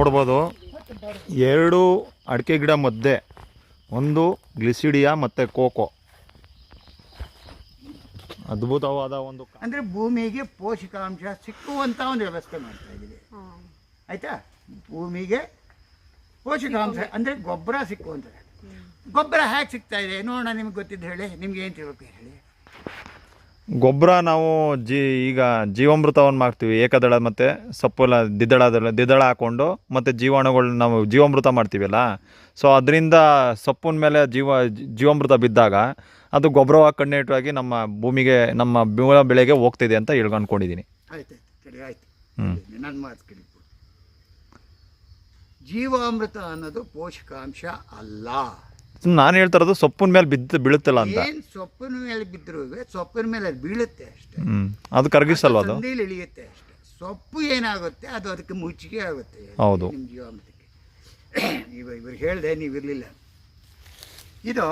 ನೋಡ್ಬೋದು. ಎರಡು ಅಡಿಕೆ ಗಿಡ ಮಧ್ಯೆ ಒಂದು ಗ್ಲಿಸಿಡಿಯಾ ಮತ್ತು ಕೋಕೋ. ಅದ್ಭುತವಾದ ಒಂದು ಅಂದರೆ ಭೂಮಿಗೆ ಪೋಷಕಾಂಶ ಸಿಕ್ಕುವಂಥ ಒಂದು ವ್ಯವಸ್ಥೆ ಮಾಡ್ತಾ ಇದ್ದೀವಿ. ಆಯಿತಾ? ಭೂಮಿಗೆ ಪೋಷಕಾಂಶ ಅಂದರೆ ಗೊಬ್ಬರ ಸಿಕ್ಕುವಂಥದ್ದು ಗೊಬ್ಬರ ಹೇಗೆ ಸಿಗ್ತಾ ಇದೆ. ನೋಡೋಣ ನಿಮ್ಗೆ ಗೊತ್ತಿದ್ದು ಹೇಳಿ. ನಿಮ್ಗೆ ಏನು ತಿಳ್ಬೇಕು ಹೇಳಿ? ಗೊಬ್ಬರ ನಾವು ಜಿ ಈಗ ಜೀವಾಮೃತವನ್ನು ಮಾಡ್ತೀವಿ ಏಕದಳ ಮತ್ತು ಸಪ್ಪುಲ ದಿದಳ ದಿದಳ ಹಾಕ್ಕೊಂಡು ಮತ್ತು ಜೀವಾಣುಗಳನ್ನ ನಾವು ಜೀವಾಮೃತ ಮಾಡ್ತೀವಲ್ಲ? ಸೊ ಅದರಿಂದ ಸೊಪ್ಪಿನ ಮೇಲೆ ಜೀವ ಜೀವಾಮೃತ ಬಿದ್ದಾಗ ಅದು ಗೊಬ್ಬರವಾಗಿ ಕಣ್ಣೇಟಾಗಿ ನಮ್ಮ ಭೂಮಿಗೆ ನಮ್ಮ ಮೂಲ ಬೆಳೆಗೆ ಹೋಗ್ತಿದೆ ಅಂತ ಹೇಳ್ಕೊಂಡ್ಕೊಂಡಿದ್ದೀನಿ ಜೀವಾಮೃತ ಅನ್ನೋದು ಪೋಷಕಾಂಶ ಅಲ್ಲ. ನಾನು ಹೇಳ್ತಾ ಇರೋದು ಸೊಪ್ಪಿನ ಮೇಲೆ ಬಿದ್ದು ಬೀಳುತ್ತಲ್ಲ ಅಂತ. ಏನು ಸೊಪ್ಪಿನ ಮೇಲೆ ಬಿದ್ದರೂ ಸೊಪ್ಪಿನ ಮೇಲೆ ಅದು ಬೀಳುತ್ತೆ ಅಷ್ಟೇ. ಹ್ಞೂ ಅದು ಕರಗಿಸಲ್ವ ಅದು? ಸಂದಿಲಿ ಇಳಿಯುತ್ತೆ ಅಷ್ಟೇ. ಸೊಪ್ಪು ಏನಾಗುತ್ತೆ ಅದು ಅದಕ್ಕೆ ಮುಚ್ಚಿಗೆ ಆಗುತ್ತೆ ಹೌದು. ನಿಮ್ಮ ಜೀವಾಮೃತಕ್ಕೆ. ಇವ ಇವ್ರು ಹೇಳಿದೆ ನೀವು ಇರಲಿಲ್ಲ. ಇದು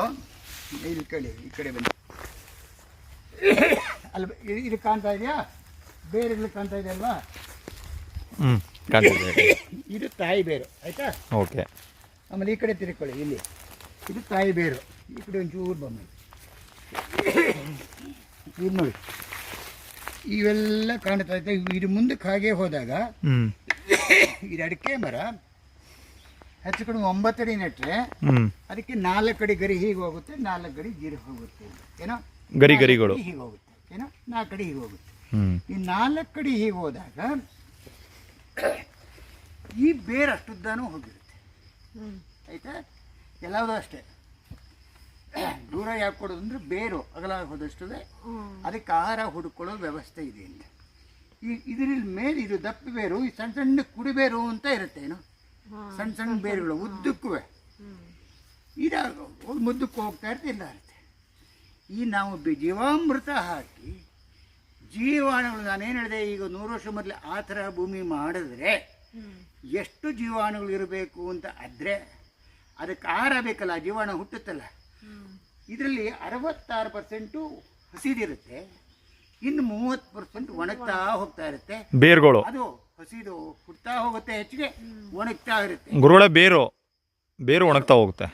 ಇಲ್ಲಿ ಕಡೆ ಈ ಕಡೆ ಬನ್ನಿ. ಅಲ್ಲಿ ಇದು- ಇದು ಕಾಣ್ತಾ ಇದೆಯಾ? ಬೇರೆ ಕಾಣ್ತಾ ಇದೆ ಅಲ್ವಾ? ಹ್ಞೂ ಕಾಣ್ತಿದೆ ಇದು ತಾಯಿ ಬೇರು ಆಯ್ತಾ? ಓಕೆ. ಆಮೇಲೆ ಈ ಕಡೆ ತಿರ್ಕೊಳ್ಳಿ ಇಲ್ಲಿ. ಇದು ತಾಯಿ ಬೇರು. ಈ ಕಡೆ ಒಂಚೂರು ಬಂದ ಇದು ನೋಡಿ. ಇವೆಲ್ಲ ಕಾಣ್ತಾ ಇದೆ ಇದು ಮುಂದಕ್ಕೆ ಹಾಗೆ ಹೋದಾಗ ಹ್ಞೂ ಇದು ಅಡಿಕೆ ಮರ. ಹೆಚ್ಚು ಕಡಿಮೆ ಒಂಬತ್ತಡಿ ನೆಟ್ಟರೆ ಅದಕ್ಕೆ ನಾಲ್ಕು ಅಡಿ ಗರಿ ಹೀಗೆ ಹೋಗುತ್ತೆ ನಾಲ್ಕು ಗಡಿ ಗಿರಿ ಹೋಗುತ್ತೆ. ಏನೋ? ಗರಿ ಗರಿಗಳು. ಹೀಗೆ ಹೋಗುತ್ತೆ. ಏನೋ? ನಾಲ್ಕು ಅಡಿ ಹೀಗೆ ಹೋಗುತ್ತೆ. ಹ್ಞೂ ಈ ನಾಲ್ಕು ಅಡಿ ಹೀಗೆ ಹೋದಾಗ ಈ ಬೇರು ಅಷ್ಟುದ್ದಾನು ಹೋಗಿರುತ್ತೆ ಆಯ್ತಾ? ಎಲ್ಲವುದೂ ಅಷ್ಟೇ. ದೂರ ಯಾಕೆ ಕೊಡೋದು ಅಂದರೆ ಬೇರು ಅಗಲ ಹೋದಷ್ಟು ಅದಕ್ಕೆ ಆಹಾರ ಹುಡುಕೊಳ್ಳೋ ವ್ಯವಸ್ಥೆ ಇದೆ ಅಂತ. ಈ ಇದರಲ್ಲಿ ಮೇಲೆ ಇದು ದಪ್ಪ ಬೇರು ಈ ಸಣ್ಣ ಸಣ್ಣ ಕುಡಿಬೇರು ಅಂತ ಇರುತ್ತೆ ಏನು? ಸಣ್ಣ ಸಣ್ಣ ಬೇರುಗಳು ಉದ್ದಕ್ಕೂ ಇದಾಗ ಮುದ್ದಕ್ಕೂ ಹೋಗ್ತಾ ಇರುತ್ತೆ ಇಲ್ಲ ಇರುತ್ತೆ ಈ ನಾವು ಬಿ- ಜೀವಾಮೃತ ಹಾಕಿ ಜೀವಾಣುಗಳು ನಾನೇನು ಹೇಳಿದೆ ಈಗ ನೂರು ವರ್ಷ ಮೊದಲು ಆ ಥರ ಭೂಮಿ ಮಾಡಿದ್ರೆ ಎಷ್ಟು ಜೀವಾಣುಗಳು ಇರಬೇಕು ಅಂತ ಆದರೆ ಅದಕ್ಕೆ ಆಹಾರ ಬೇಕಲ್ಲ ಜೀವಾಣು ಹುಟ್ಟುತ್ತಲ್ಲ. ಇದರಲ್ಲಿ ಅರವತ್ತಾರು ಪರ್ಸೆಂಟು ಹಸಿದಿರುತ್ತೆ. ಇನ್ನು ಮೂವತ್ತು ಪರ್ಸೆಂಟ್ ಒಣಗ್ತಾ ಹೋಗ್ತಾ ಇರುತ್ತೆ. ಬೇರುಗಳು. ಅದು ಹಸಿದು ಹುಡ್ತಾ ಹೋಗುತ್ತೆ ಹೆಚ್ಚಿಗೆ ಒಣಗ್ತಾ ಇರುತ್ತೆ. ಗುರುಗಳ ಬೇರು ಬೇರು ಒಣಗ್ತಾ ಹೋಗುತ್ತೆ.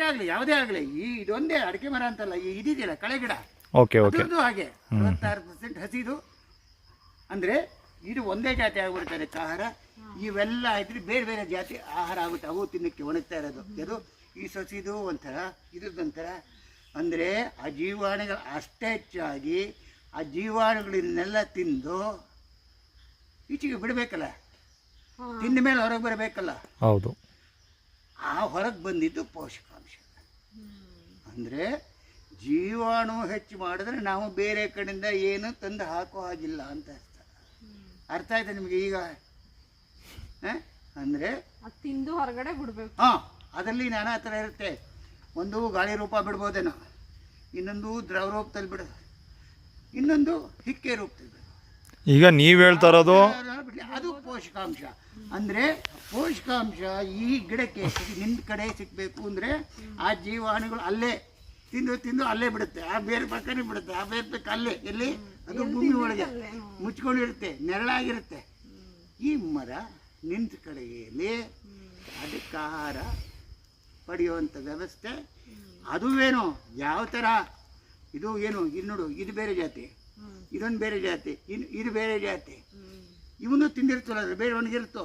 ಆಗಲಿ ಯಾವುದೇ ಆಗಲಿ ಈ ಇದೊಂದೇ ಅಡಿಕೆ ಮರ ಅಂತಲ್ಲ ಈ ಇದಿದೆಯಲ್ಲ ಕಳೆ ಗಿಡ. Okay okay. ಹಾಗೆ. ಅರವತ್ತಾರು ಪರ್ಸೆಂಟ್ ಹಸಿದು ಅಂದರೆ ಇದು ಒಂದೇ ಜಾತಿ ಆಗ್ಬಿಡ್ತಾರೆ ಆಹಾರ ಇವೆಲ್ಲ ಇದ್ರೆ ಬೇರೆ ಬೇರೆ ಜಾತಿ ಆಹಾರ ಆಗುತ್ತೆ ಅವು ತಿನ್ನಕ್ಕೆ ಒಣಗ್ತಾ ಇರೋದು. ಇದು ಈ ಸಸಿದು ಒಂಥರ ಇದ್ರದ್ದೊಂಥರ ಅಂದರೆ ಆ ಜೀವಾಣುಗಳು ಅಷ್ಟೇ ಹೆಚ್ಚಾಗಿ ಆ ಜೀವಾಣುಗಳನ್ನೆಲ್ಲ ತಿಂದು ಈಚೆಗೆ ಬಿಡಬೇಕಲ್ಲ. ತಿಂದ ಮೇಲೆ ಹೊರಗೆ ಬರಬೇಕಲ್ಲ. ಹೌದು. ಆ ಹೊರಗೆ ಬಂದಿದ್ದು ಪೋಷಕಾಂಶ. ಅಂದರೆ ಜೀವಾಣು ಹೆಚ್ಚು ಮಾಡಿದ್ರೆ ನಾವು ಬೇರೆ ಕಡೆಯಿಂದ ಏನು ತಂದು ಹಾಕೋ ಹಾಗಿಲ್ಲ ಅಂತ. ಅರ್ಥ ಆಯ್ತಾ ನಿಮಗೆ ಈಗ? ಅಂದರೆ ಅದ್ ತಿಂದು ಹೊರಗಡೆ ಬಿಡಬೇಕು. ಹಾಂ ಅದರಲ್ಲಿ ನಾನಾ ಥರ ಇರುತ್ತೆ. ಒಂದು ಗಾಳಿ ರೂಪ ಬಿಡ್ಬೋದೇನೋ ಇನ್ನೊಂದು ದ್ರವ ರೂಪದಲ್ಲಿ ಬಿಡ ಇನ್ನೊಂದು ಹಿಕ್ಕೆ ರೂಪದಲ್ಲಿ ಬಿಡ. ಈಗ ನೀವು ಹೇಳ್ತಾ ಇರೋದು ಬಿಡ್ಲಿ, ಅದು ಪೋಷಕಾಂಶ. ಅಂದರೆ ಪೋಷಕಾಂಶ ಈ ಗಿಡಕ್ಕೆ ನಿಮ್ಮ ಕಡೆ ಸಿಗಬೇಕು ಅಂದರೆ ಆ ಜೀವಾಣುಗಳು ಅಲ್ಲೇ ತಿಂದು ತಿಂದು ಅಲ್ಲೇ ಬಿಡುತ್ತೆ. ಆ ಬೇರೆ ಪಕ್ಕನೇ ಬಿಡುತ್ತೆ. ಆ ಬೇರೆ ಪಕ್ಕ ಅಲ್ಲೇ. ಎಲ್ಲಿ? ಅದು ಭೂಮಿ ಒಳಗೆ. ಮುಚ್ಕೊಂಡಿರುತ್ತೆ. ನೆರಳಾಗಿರುತ್ತೆ. ಈ ಮರ ನಿಂತ ಕಡೆಯಲ್ಲಿ ಅದಕ್ಕೆ ಆಹಾರ ಪಡೆಯುವಂಥ ವ್ಯವಸ್ಥೆ ಅದುವೇನು ಯಾವ ಥರ ಇದು ಏನು? ಇದು ನೋಡು. ಇದು ಬೇರೆ ಜಾತಿ. ಇದೊಂದು ಬೇರೆ ಜಾತಿ. ಇನ್ನು ಇದು ಬೇರೆ ಜಾತಿ. ಇವನು ತಿಂದಿರ್ತಲ್ಲ ಬೇರೆ ಒಣಗಿರುತ್ತೋ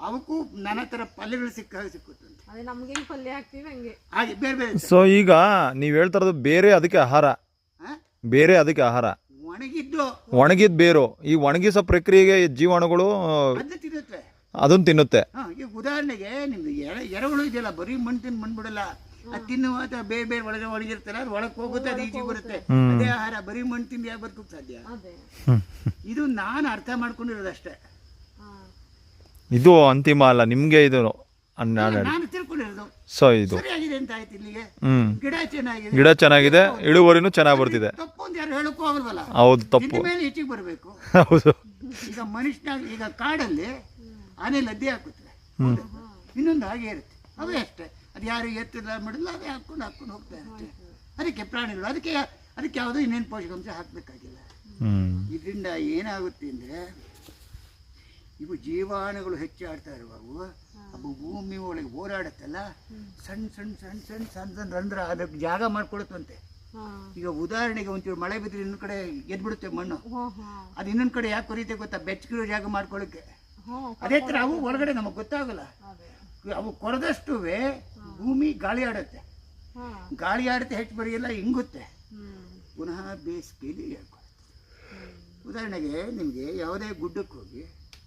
ಅವಕ್ಕೂ ನಾನಾ ಥರ ಪಲ್ಯಗಳು ಸಿಕ್ಕ ನಮ್ಗೆ ಹೆಂಗ್. ಬೇರೆ ಬೇರೆ ಸೊ ಈಗ ನೀವು ಹೇಳ್ತಾರದು ಬೇರೆ ಅದಕ್ಕೆ ಆಹಾರ. ಹಾಂ? ಬೇರೆ ಅದಕ್ಕೆ ಆಹಾರ. ಒಣಗಿದ್ದು. ಒಣಗಿದ ಬೇರು. ಈ ಒಣಗಿಸೋ ಪ್ರಕ್ರಿಯೆಗೆ ಜೀವಾಣುಗಳು ಅದನ್ನ ತಿನ್ನುತ್ತವೆ ಅದನ್ನು ತಿನ್ನುತ್ತೆ. ಹಾಂ ಈಗ ಉದಾಹರಣೆಗೆ ನಿಮ್ದು ಎರೆ ಇದೆಯಲ್ಲ ಬರೀ ಮಣ್ಣು ತಿಂದು ಮಣ್ಣು ಬಿಡಲ್ಲ. ಅದು ತಿನ್ನುವ ಅಥವಾ ಬೇರೆ ಬೇರೆ ಒಳಗೆ ಒಣಗಿರ್ತಲ್ಲ ಅದು ಒಳಗೆ ಹೋಗುತ್ತೆ ಅದು ಈಜಿ ಬರುತ್ತೆ. ಅದೇ ಆಹಾರ ಬರೀ ಮಣ್ಣು ತಿಂದು ಯಾಕೆ ಬದುಕೋಕೆ ಸಾಧ್ಯ? ಅದೇ. ಇದು ನಾನು ಅರ್ಥ ಮಾಡ್ಕೊಂಡಿರೋದಷ್ಟೇ. ಹಾ. ಇದು ಅಂತಿಮ ಅಲ್ಲ ನಿಮಗೆ ಇದು ಅನ್ನ- ನಾನು ಸೊ ಇದು. ಸರಿಯಾಗಿದೆ ಅಂತ ಆಯ್ತು ಇಲ್ಲಿಗೆ ಹ್ಞೂ ಗಿಡ ಚೆನ್ನಾಗಿದೆ. ಗಿಡ ಚೆನ್ನಾಗಿದೆ ಇಳುವರಿನೂ ಚೆನ್ನಾಗಿ ಬರ್ತಿದೆ. ತಪ್ಪು ಅಂತ ಯಾರು ಹೇಳಕ್ಕೂ ಆಗಲ್ವಲ್ಲ? ಹೌದು ತಪ್ಪು. ಮೇಲೆ ಈಚೆಗೆ ಬರಬೇಕು. ಹೌದು. ಈಗ ಮನುಷ್ಯನಾಗ ಈಗ ಕಾಡಲ್ಲಿ ಆನೆ ಲದ್ದೆ ಹಾಕುತ್ತೆ. ಇನ್ನೊಂದು ಹಾಗೆ ಇರುತ್ತೆ. ಅವೇ ಅಷ್ಟೇ. ಅದು ಯಾರು ಎತ್ತಿಲ್ಲ ಮಿಡಲ್ಲ ಅದೇ ಹಾಕೊಂಡು ಹಾಕೊಂಡು ಹೋಗ್ತಾ ಇರುತ್ತೆ. ಅದಕ್ಕೆ ಪ್ರಾಣಿಗಳು ಅದಕ್ಕೆ ಅದಕ್ಕೆ ಯಾವುದೋ ಇನ್ನೇನು ಪೋಷಕಾಂಶ ಹಾಕಬೇಕಾಗಿಲ್ಲ. ಇದರಿಂದ ಏನಾಗುತ್ತೆ ಅಂದರೆ ಇವು ಜೀವಾಣುಗಳು ಹೆಚ್ಚಾಡ್ತಾ ಇರುವವು. ಅವು ಭೂಮಿ ಒಳಗೆ ಓಡಾಡುತ್ತಲ್ಲ ಸಣ್ಣ ಸಣ್ಣ ಸಣ್ಣ ಸಣ್ಣ ಸಣ್ಣ ಸಣ್ಣ ರಂಧ್ರ ಅದಕ್ಕೆ ಜಾಗ ಮಾಡ್ಕೊಳುತ್ತಂತೆ ಈಗ ಉದಾಹರಣೆಗೆ ಒಂಚೂರು ಮಳೆ ಬಿದ್ದರೆ ಇನ್ನೊಂದು ಕಡೆ ಎದ್ಬಿಡುತ್ತೆ ಮಣ್ಣು. ಅದು ಇನ್ನೊಂದು ಕಡೆ ಯಾಕೆ ಕೊರೀತೆ ಗೊತ್ತಾ? ಬೆಚ್ಚಗಿರೋ ಜಾಗ ಮಾಡ್ಕೊಳ್ಳೋಕ್ಕೆ ಹೋ ಅದೇ ಥರ ಅವು ಒಳಗಡೆ ನಮಗೆ ಗೊತ್ತಾಗಲ್ಲ. ಅವು ಕೊರದಷ್ಟು ಭೂಮಿ ಗಾಳಿ ಆಡುತ್ತೆ. ಗಾಳಿ ಆಡುತ್ತೆ ಹೆಚ್ಚು ಬರೆಯಲ್ಲ ಹಿಂಗುತ್ತೆ ಪುನಃ ಬೇಸಿಗೆಯಲ್ಲಿ ಹೇಳ್ಕೊಳುತ್ತೆ. ಉದಾಹರಣೆಗೆ ನಿಮಗೆ ಯಾವುದೇ ಗುಡ್ಡಕ್ಕೆ ಹೋಗಿ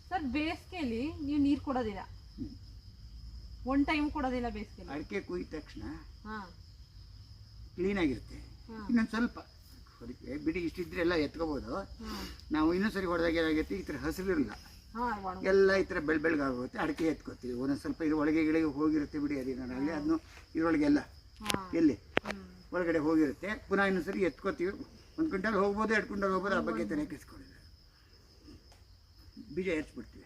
ಸರ್ ಬೇಸಿಗೆಯಲ್ಲಿ ನೀವು ನೀರು ಕೊಡೋದಿಲ್ಲ. ಒನ್ ಟೈಮ್ ಕೊಡೋದಿಲ್ಲ ಬೇಸಿಗೆ ಅಡಿಕೆ ಕುಯ್ದ ತಕ್ಷಣ ಹಾ. ಕ್ಲೀನಾಗಿರುತ್ತೆ ಹಾ. ಇನ್ನೊಂದು ಸ್ವಲ್ಪ ಹೊಡಿಕೆ ಬಿಡಿ ಇಷ್ಟಿದ್ರೆ ಎಲ್ಲ ಎತ್ಕೋಬೋದು ನಾವು ಇನ್ನೊಂದು ಸರಿ ಹೊಡೆದಾಗ ಏನಾಗುತ್ತೆ ಈ ಥರ ಹಸಿರಿರಲ್ಲ. ಹಾ ಎಲ್ಲ ಈ ಥರ ಬೆಳ್ ಬೆಳಗಾಗುತ್ತೆ ಅಡಿಕೆ ಎತ್ಕೋತೀವಿ. ಒಂದೊಂದು ಸ್ವಲ್ಪ ಇದ್ರ ಒಳಗೆ ಗಿಳಿಗೆ ಹೋಗಿರುತ್ತೆ ಬಿಡಿ ಅದೇನಾಗಲಿ ಅದನ್ನು ಇದರೊಳಗೆಲ್ಲ. ಎಲ್ಲಿ? ಒಳಗಡೆ ಹೋಗಿರುತ್ತೆ. ಪುನಃ ಇನ್ನೊಂದು ಸರಿ ಎತ್ಕೋತೀವಿ. ಒಂದು ಕ್ವಿಂಟಲ್ ಹೋಗ್ಬೋದು ಎರಡು ಕ್ವಿಂಟಲ್ ಹೋಗ್ಬೋದು ಆ ಬಗ್ಗೆ ತಲೆ ಕೆಸ್ಕೊಂಡಿಲ್ಲ ಬೀಜ ಎತ್ಬಿಡ್ತೀವಿ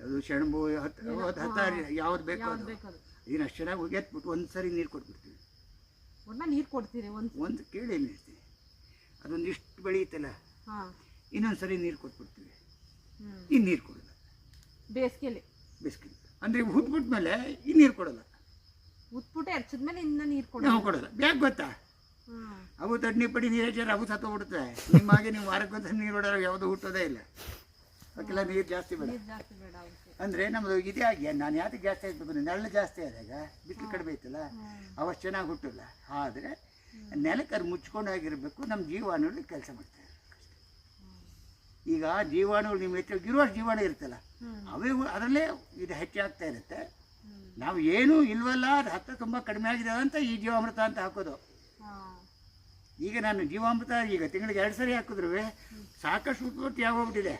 ಅದು ಸೆಣಬು ಹತ್ತು ಹತ್ತು ಹತ್ತಾರು ಯಾವ್ದು ಬೇಕು ಯಾವ್ದು ಅದು. ಇದನ್ನ ಅಷ್ಟು ಚೆನ್ನಾಗಿ ಹೋಗಿ ಎತ್ಬಿಟ್ಟು ಒಂದು ಸರಿ ನೀರು ಕೊಟ್ಬಿಡ್ತೀವಿ ಒಟ್ನ ನೀರು ಕೊಡ್ತೀರಿ ಒಂದು ಒಂದು ಕೇಳಿ ಏನಿರ್ತೀವಿ ಅದೊಂದು ಇಷ್ಟು ಬೆಳೆಯುತ್ತಲ್ಲ ಹಾ. ಇನ್ನೊಂದು ಸರಿ ನೀರು ಕೊಟ್ಬಿಡ್ತೀವಿ. ಹ್ಮ್. ಇನ್ನು ನೀರು ಕೊಡಲ್ಲ. ಬೇಸಿಗೆಲಿ. ಬಿಸ್ಕಿಟ್ ಅಂದರೆ ಹುದ್ಬಿಟ್ಟ ಮೇಲೆ ಇನ್ನು ನೀರು ಕೊಡಲ್ಲ. ಉತ್ಬಿಟ್ಟು ಎರ್ಚಿದ್ಮೇಲೆ ಇನ್ನ ನೀರು ಕೊಡ ನಾವು ಕೊಡಲ್ಲ. ಯಾಕೆ ಗೊತ್ತಾ? ಹ್ಮ್ ಅವು ತಡ್ನಿ ಪಡಿ ನೀರು ಹೆಚ್ಚಾರೆ ಅವು ಸತ್ತೋಗ್ಬಿಡುತ್ತೆ ನಿಮ್ಮ ಹಾಗೆ ನೀವು ವಾರಕ್ಕೊಂದು ನೀರು ಹೊಡೋರು ಯಾವುದು ಹುಟ್ಟೋದೇ ಇಲ್ಲ. ಅದಕ್ಕೆಲ್ಲ ನೀರು ಜಾಸ್ತಿ ಬೇಡ. ಅಂದ್ರೆ ನಮ್ಮದು ಇದೇ ಆಗಿ ನಾನು ಯಾತಕ್ಕೆ ಜಾಸ್ತಿ ಆಗಬೇಕು ಅಂದರೆ ನೆರಳು ಜಾಸ್ತಿ ಆದಾಗ ಬಿಸಿಲು ಕಡಿಮೆ ಐತಲ್ಲ ಅವಷ್ಟು ಚೆನ್ನಾಗಿ ಹುಟ್ಟಲ್ಲ. ಆದರೆ ನೆಲಕ್ಕೆ ಅದು ಮುಚ್ಕೊಂಡು ಆಗಿರಬೇಕು ನಮ್ಮ ಜೀವಾಣುಗಳು ಕೆಲಸ ಮಾಡ್ತಾರೆ. ಈಗ ಜೀವಾಣುಗಳು ನಿಮ್ಮ ಹೆಚ್ಚು ಇರುವಷ್ಟು ಜೀವಾಣು ಇರುತ್ತಲ್ಲ ಅವೇ ಅದರಲ್ಲೇ ಇದು ಹೆಚ್ಚಾಗ್ತಾ ಇರುತ್ತೆ. ನಾವು ಏನೂ ಇಲ್ವಲ್ಲ ಅದು ಹತ್ತ ತುಂಬ ಕಡಿಮೆ ಆಗಿದೆ ಅಂತ ಈ ಜೀವಾಮೃತ ಅಂತ ಹಾಕೋದು. ಈಗ ನಾನು ಜೀವಾಮೃತ ಈಗ ತಿಂಗಳಿಗೆ ಎರಡು ಸರಿ ಹಾಕಿದ್ರು ಸಾಕಷ್ಟು ಉತ್ಪತ್ತಿ ಆಗೋಗ್ಬಿಟ್ಟಿದೆ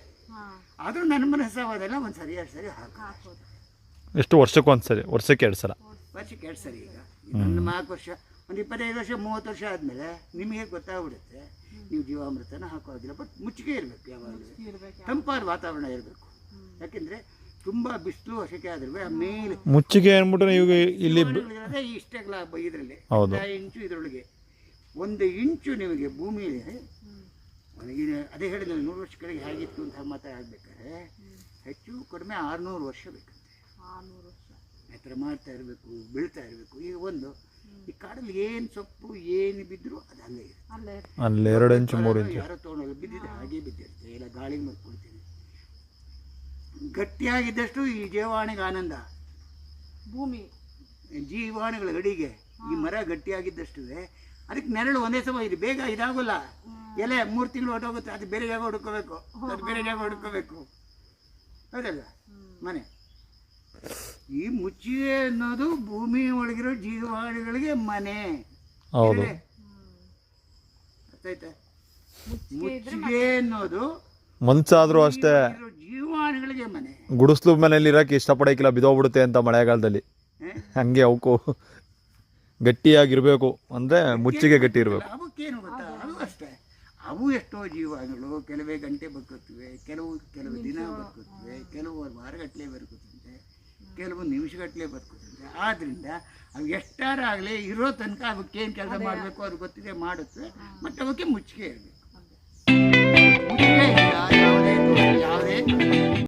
ಆದರೂ ನನ್ನ ಮನಸ್ಸು ಅದೆಲ್ಲ ಒಂದು ಸರಿ ಎರಡು ಸರಿ ಹಾಕು ಹಾಕೋದು ಎಷ್ಟು ವರ್ಷಕ್ಕೆ ಒಂದು ಸರಿ ವರ್ಷಕ್ಕೆ ಎರಡು ಸಲ? ವರ್ಷಕ್ಕೆ ಎರಡು ಸರಿ ಈಗ. ಒಂದು ನಾಲ್ಕು ವರ್ಷ ಒಂದು ಇಪ್ಪತ್ತೈದು ವರ್ಷ ಮೂವತ್ತು ವರ್ಷ ಆದಮೇಲೆ ನಿಮಗೆ ಗೊತ್ತಾಗ್ಬಿಡುತ್ತೆ. ನೀವು ಜೀವಾಮೃತನ ಹಾಕೋದಿಲ್ಲ ಬಟ್ ಮುಚ್ಚಿಗೆ ಇರಬೇಕು ಯಾವಾಗಲೂ. ತಂಪಾದ ವಾತಾವರಣ ಇರಬೇಕು. ಯಾಕೆಂದರೆ ತುಂಬ ಬಿಸಿಲು ಸೆಕೆ ಆದ್ರೆ ಮೇಲೆ ಮುಚ್ಚಿಗೆ ಅಂದ್ಬಿಟ್ರೆ ಇವಾಗ ಇಲ್ಲಿ ಇಷ್ಟಗಳ ಇದರಲ್ಲಿ ಇಂಚು ಇದರೊಳಗೆ. ಒಂದು ಇಂಚು ನಿಮಗೆ ಭೂಮಿಯಲ್ಲಿ ಒಳಗಿನ ಅದೇ ಹೇಳಿದ್ರೆ ನೂರು ವರ್ಷ ಕೆಳಗೆ ಹೇಗಿತ್ತು ಅಂತ ಮಾತಾಡಬೇಕಾದ್ರೆ ಹೆಚ್ಚು ಕಡಿಮೆ ಆರುನೂರು ವರ್ಷ ಬೇಕಂತೆ. ಎತ್ತರ ಮಾಡ್ತಾ ಇರಬೇಕು ಬೀಳ್ತಾ ಇರಬೇಕು ಈಗ ಒಂದು ಈ ಕಾಡಲ್ಲಿ ಏನು ಸೊಪ್ಪು ಏನು ಬಿದ್ದರೂ ಅದು ಹಂಗೆ ಇರುತ್ತೆ. ಅಲ್ಲೇ ಅಲ್ಲಿ ಎರಡು ಇಂಚು ಮೂರು ಇಂಚು. ಯಾರೋ ತೊಗೊಂಡೋಗಿ ಬಿದ್ದಿದೆ ಹಾಗೆ ಬಿದ್ದಿರುತ್ತೆ. ಇಲ್ಲ ಗಾಳಿಗೆ ಮರ್ಕೊಳ್ತೀನಿ ಗಟ್ಟಿಯಾಗಿದ್ದಷ್ಟು ಈ ಜೀವಾಣಿಗೆ ಆನಂದ. ಭೂಮಿ. ಜೀವಾಣಿಗಳ ಗಡಿಗೆ ಈ ಮರ ಗಟ್ಟಿಯಾಗಿದ್ದಷ್ಟು ಅದಕ್ಕೆ ನೆರಳು ಒಂದೇ ಸಮ ಇದು ಬೇಗ ಇದಾಗೋಲ್ಲ. ಎಲೆ ಮೂರು ತಿಂಗಳು ಹೊಟ್ಟೋಗುತ್ತೆ ಅದು ಬೇರೆ ಜಾಗ ಹುಡ್ಕೋಬೇಕು. ಅದು ಬೇರೆ ಜಾಗ ಹುಡ್ಕೋಬೇಕು. ಹೌದಲ್ಲ? ಮನೆ. ಈ ಮುಚ್ಚಿಗೆ ಅನ್ನೋದು ಭೂಮಿ ಒಳಗಿರೋ ಜೀವಾಣುಗಳಿಗೆ ಮನೆ. ಹೌದು. ಅರ್ಥ ಆಯ್ತಾ ಮುಚ್ಚಿಗೆ ಅನ್ನೋದು ಮನ್ಸಾದ್ರೂ ಅಷ್ಟೇ. ಜೀವಾಣಿಗಳಿಗೆ ಮನೆ. ಗುಡಿಸ್ಲು ಮನೇಲಿ ಇರೋಕೆ ಇಷ್ಟಪಡೋಕ್ಕಿಲ್ಲ ಬಿದೋಗ್ಬಿಡುತ್ತೆ ಅಂತ ಮಳೆಗಾಲದಲ್ಲಿ? ಹಂಗೆ ಅವಕ್ಕೂ ಗಟ್ಟಿಯಾಗಿರ್ಬೇಕು. ಅಂದ್ರೆ ಮುಚ್ಚಿಗೆ ಗಟ್ಟಿ ಇರಬೇಕು ಅವು ಎಷ್ಟೋ ಜೀವಾಣುಗಳು ಕೆಲವೇ ಗಂಟೆ ಬದುಕುತ್ತವೆ ಕೆಲವು ಕೆಲವು ದಿನ ಬದುಕುತ್ತವೆ ಕೆಲವು ವಾರಗಟ್ಟಲೆ ಬದುಕುತ್ತಂತೆ ಕೆಲವು ನಿಮಿಷಗಟ್ಟಲೆ ಬದುಕುತ್ತಂತೆ. ಆದ್ದರಿಂದ ಅವು ಆಗಲೇ ಇರೋ ತನಕ ಅವಕ್ಕೇನು ಕೆಲಸ ಮಾಡಬೇಕು ಅವ್ರಿಗೆ ಗೊತ್ತಿದೆ ಮಾಡುತ್ತೆ ಮತ್ತೆ ಅವಕ್ಕೆ ಮುಚ್ಚಿಗೆ ಇರಬೇಕು. ಯಾವುದೇ ಯಾವುದೇ